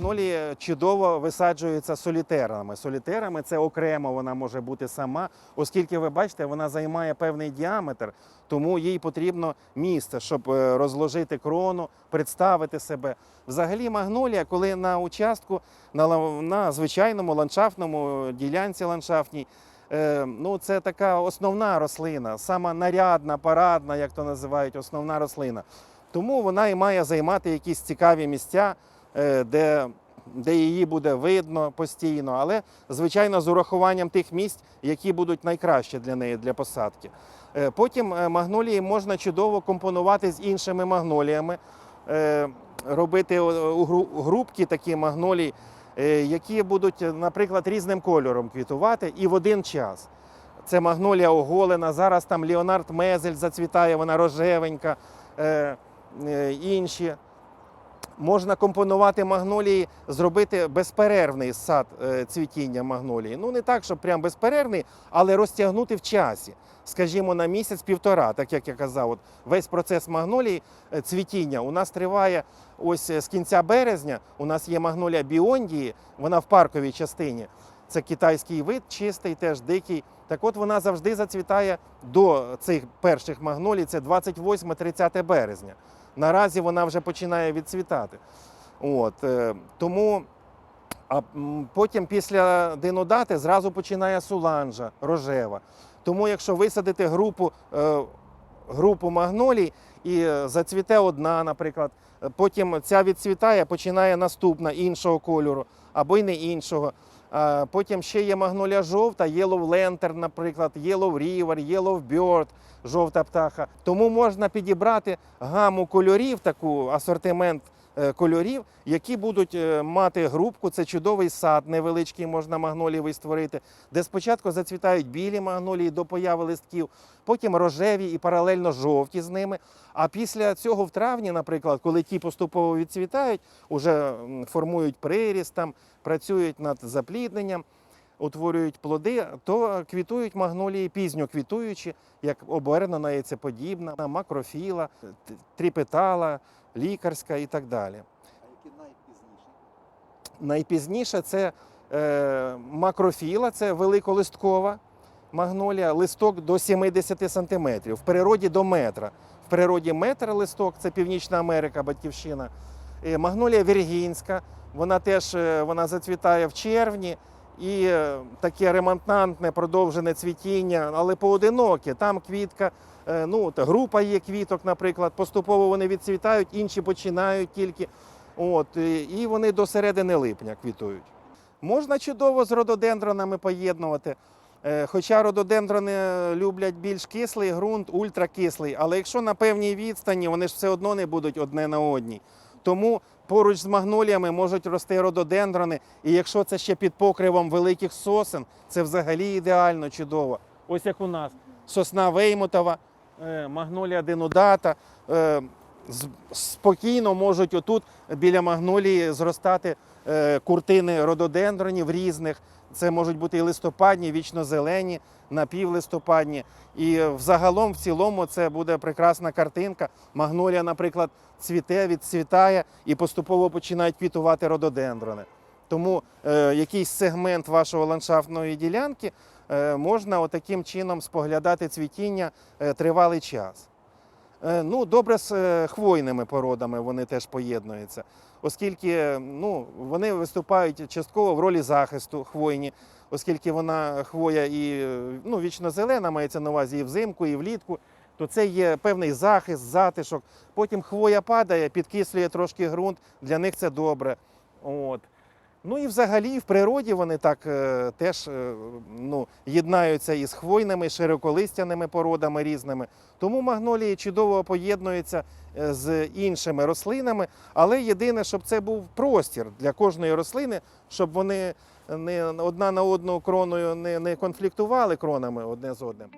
магнолії чудово висаджуються солітерами. Солітерами це окремо вона може бути сама, оскільки ви бачите, вона займає певний діаметр, тому їй потрібно місце, щоб е, розложити крону, представити себе. Взагалі, магнолія, коли на участку, на, на звичайному ландшафтному ділянці ландшафтній, е, ну це така основна рослина, сама нарядна, парадна, як то називають, основна рослина. Тому вона і має займати якісь цікаві місця, е, де, де її буде видно постійно, але звичайно з урахуванням тих місць, які будуть найкращі для неї для посадки. Е, Потім е, магнолії можна чудово компонувати з іншими магноліями, е, робити групки такі магнолії, е, які будуть, е, наприклад, різним кольором квітувати і в один час. Це магнолія оголена. Зараз там Леонард Мезель зацвітає, вона рожевенька, е, е, інші. Можна компонувати магнолії, зробити безперервний сад е, цвітіння магнолії. Ну не так, щоб прям безперервний, але розтягнути в часі. Скажімо, на місяць-півтора, так як я казав, от весь процес магнолії е, цвітіння у нас триває ось е, з кінця березня. У нас є магнолія біондії, вона в парковій частині. Це китайський вид, чистий, теж дикий. Так от вона завжди зацвітає до цих перших магнолій, це 28-30 березня. Наразі вона вже починає відцвітати. От, е, тому а потім після динодати зразу починає суланжа рожева. Тому якщо висадити групу, е, групу магнолій і е, зацвіте одна, наприклад, потім ця відцвітає, починає наступна іншого кольору або й не іншого. Потім ще є магнолія жовта, Yellow Lantern, наприклад, Yellow River, Yellow Bird, жовта птаха. Тому можна підібрати гаму кольорів, таку асортимент кольорів, які будуть е, мати грубку. Це чудовий сад, невеличкий можна магнолії створити, де спочатку зацвітають білі магнолії до появи листків, потім рожеві і паралельно жовті з ними. А після цього в травні, наприклад, коли ті поступово відцвітають, уже формують приріст, там, працюють над заплідненням, утворюють плоди, то квітують магнолії пізньо квітуючі, як обернена яйцеподібна, макрофіла, тріпетала, лікарська і так далі. А які найпізніші? Найпізніше це е, макрофіла, це великолисткова магнолія, листок до 70 см, в природі до метра. В природі метр листок, це Північна Америка, батьківщина. Е, магнолія віргінська, вона теж е, вона зацвітає в червні. І е, таке ремонтантне продовжене цвітіння, але поодиноке. Там квітка, е, ну, група є квіток, наприклад, поступово вони відцвітають, інші починають тільки. От, і- і вони до середини липня квітують. Можна чудово з рододендронами поєднувати. Е, Хоча рододендрони люблять більш кислий ґрунт, ультракислий, але якщо на певній відстані, вони ж все одно не будуть одне на одній. Тому поруч з магноліями можуть рости рододендрони, і якщо це ще під покривом великих сосен, це взагалі ідеально чудово. Ось як у нас сосна Веймутова, е, магнолія денудата. Спокійно можуть отут біля магнолії зростати е, куртини рододендронів різних. Це можуть бути і листопадні, вічно-зелені, напівлистопадні. І взагалом, в цілому, це буде прекрасна картинка. Магнолія, наприклад, цвіте, відцвітає і поступово починають квітувати рододендрони. Тому е, якийсь сегмент вашого ландшафтної ділянки е, можна отаким чином споглядати цвітіння е, тривалий час. Е, Ну, добре з е, хвойними породами вони теж поєднуються, оскільки ну, вони виступають частково в ролі захисту хвойні, оскільки вона хвоя і ну, вічно зелена, мається на увазі і взимку, і влітку, то це є певний захист, затишок. Потім хвоя падає, підкислює трошки ґрунт, для них це добре. От. Ну і взагалі в природі вони так е, теж е, ну, єднаються із хвойними, широколистяними породами різними. Тому магнолії чудово поєднуються е, з іншими рослинами, але єдине, щоб це був простір для кожної рослини, щоб вони не одна на одну кроною не, не конфліктували кронами одне з одним.